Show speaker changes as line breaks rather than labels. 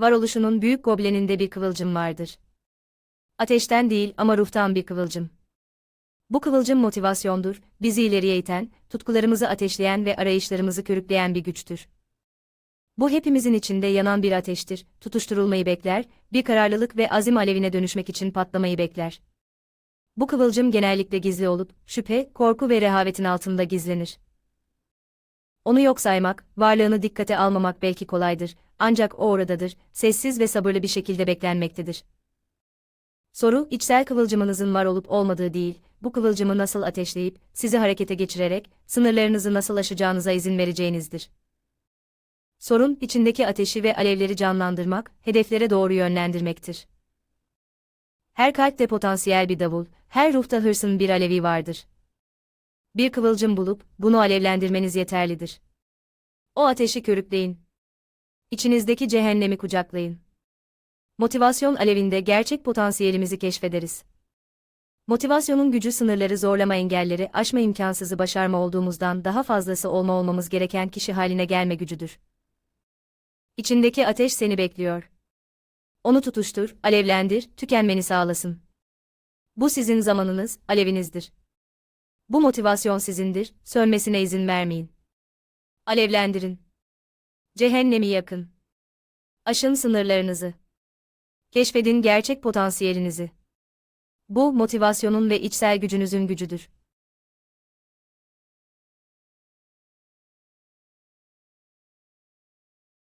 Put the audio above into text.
varoluşunun büyük gobleninde bir kıvılcım vardır. Ateşten değil ama ruhtan bir kıvılcım. Bu kıvılcım motivasyondur, bizi ileriye iten, tutkularımızı ateşleyen ve arayışlarımızı körükleyen bir güçtür. Bu hepimizin içinde yanan bir ateştir, tutuşturulmayı bekler, bir kararlılık ve azim alevine dönüşmek için patlamayı bekler. Bu kıvılcım genellikle gizli olup, şüphe, korku ve rehavetin altında gizlenir. Onu yok saymak, varlığını dikkate almamak belki kolaydır, ancak o oradadır, sessiz ve sabırlı bir şekilde beklenmektedir. Soru, içsel kıvılcımınızın var olup olmadığı değil, bu kıvılcımı nasıl ateşleyip, sizi harekete geçirerek, sınırlarınızı nasıl aşacağınıza izin vereceğinizdir. Sorun, içindeki ateşi ve alevleri canlandırmak, hedeflere doğru yönlendirmektir. Her kalpte potansiyel bir davul, her ruhta hırsın bir alevi vardır. Bir kıvılcım bulup, bunu alevlendirmeniz yeterlidir. O ateşi körükleyin. İçinizdeki cehennemi kucaklayın. Motivasyon alevinde gerçek potansiyelimizi keşfederiz. Motivasyonun gücü sınırları zorlama engelleri aşma imkansızı başarma olduğumuzdan daha fazlası olma olmamız gereken kişi haline gelme gücüdür. İçindeki ateş seni bekliyor. Onu tutuştur, alevlendir, tükenmeni sağlasın. Bu sizin zamanınız, alevinizdir. Bu motivasyon sizindir, sönmesine izin vermeyin. Alevlendirin. Cehennemi yakın. Aşın sınırlarınızı. Keşfedin gerçek potansiyelinizi. Bu, motivasyonun ve içsel gücünüzün gücüdür.